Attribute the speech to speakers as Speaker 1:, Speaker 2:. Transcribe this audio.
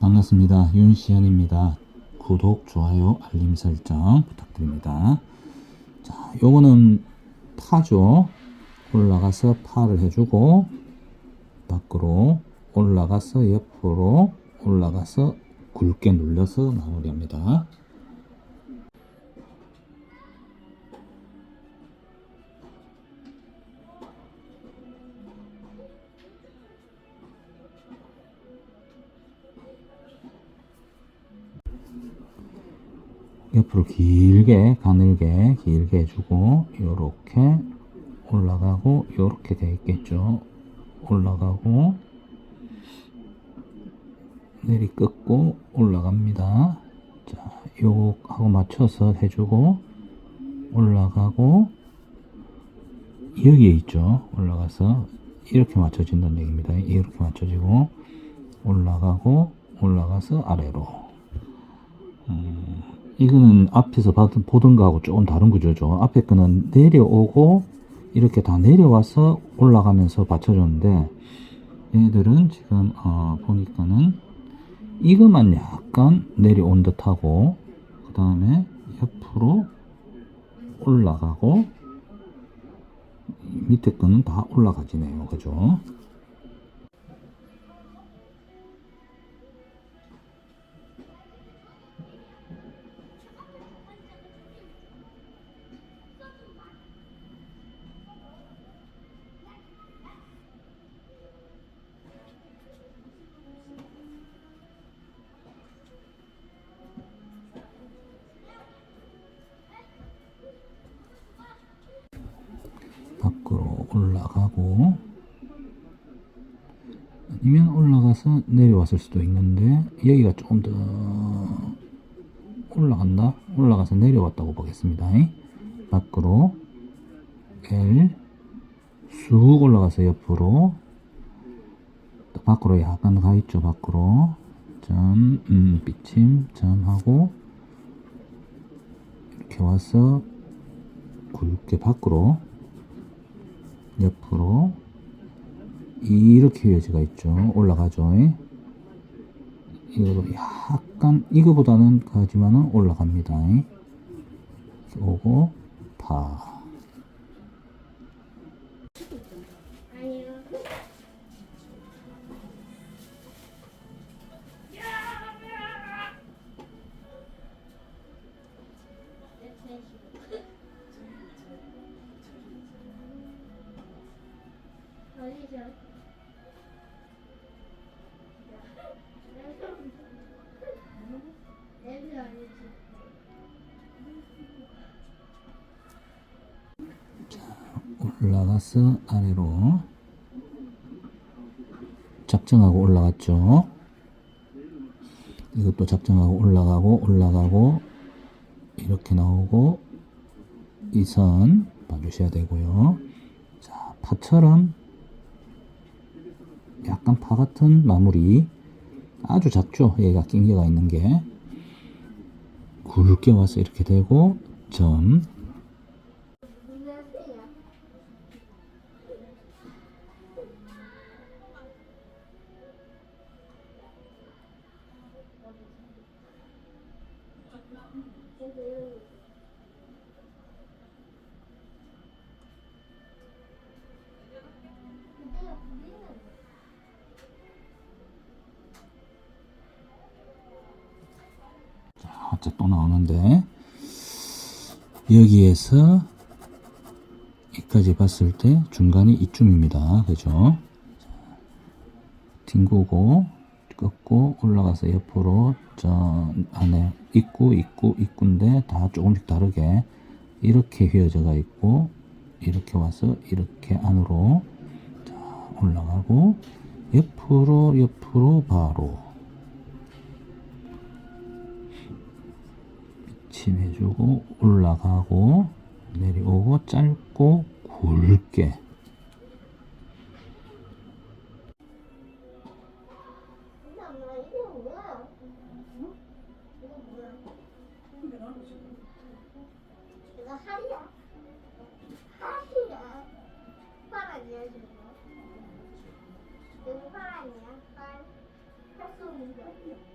Speaker 1: 반갑습니다. 윤시현입니다. 구독, 좋아요, 알림 설정 부탁드립니다. 자, 요거는 파죠. 올라가서 파를 해주고, 밖으로 올라가서 옆으로 올라가서 굵게 눌려서 마무리합니다. 옆으로 길게 가늘게 길게 해주고 요렇게 올라가고 요렇게 돼 있겠죠? 올라가고 내리 꺾고 올라갑니다. 자 요하고 맞춰서 해주고 올라가고 여기에 있죠? 올라가서 이렇게 맞춰진다는 얘기입니다. 이렇게 맞춰지고 올라가고 올라가서 아래로. 음, 이거는 앞에서 보던 거하고 조금 다른 구조죠. 앞에 거는 내려오고 이렇게 다 내려와서 올라가면서 받쳐줬는데 얘들은 지금 어, 보니까는 이것만 약간 내려온 듯하고 그 다음에 옆으로 올라가고 밑에 거는 다 올라가지네요. 그죠? 올라가고 아니면 올라가서 내려왔을 수도 있는데 여기가 조금 더 올라간다? 올라가서 내려왔다고 보겠습니다. 밖으로 L 쑥 올라가서 옆으로 또 밖으로 약간 가 있죠 밖으로. 점 음, 비침 점하고 이렇게 와서 굵게 밖으로 옆으로 이렇게 여지가 있죠. 올라가죠. 이거로 약간 이거보다는 가지만은 올라갑니다. 오고 파.
Speaker 2: 아니지?
Speaker 1: 올라가서 아래로 작정하고 올라갔죠. 이것도 작정하고 올라가고 올라가고 이렇게 나오고 이 선 봐주셔야 되고요. 자, 파처럼 약간 파 같은 마무리. 아주 작죠. 얘가 낑겨가 있는 게. 굵게 와서 이렇게 되고 점 화자 또 나오는데 여기에서 여기까지 봤을 때 중간이 이쯤입니다. 그죠? 뒹구고 꺾고 올라가서 옆으로 저 안에 입구 입구 입구인데 다 조금씩 다르게 이렇게 휘어져가 있고 이렇게 와서 이렇게 안으로 자, 올라가고 옆으로 옆으로 바로 침해주고 올라가고 내려오고 짧고 굵게?
Speaker 2: 파란이야 파란이야? 빨? 떴었는데.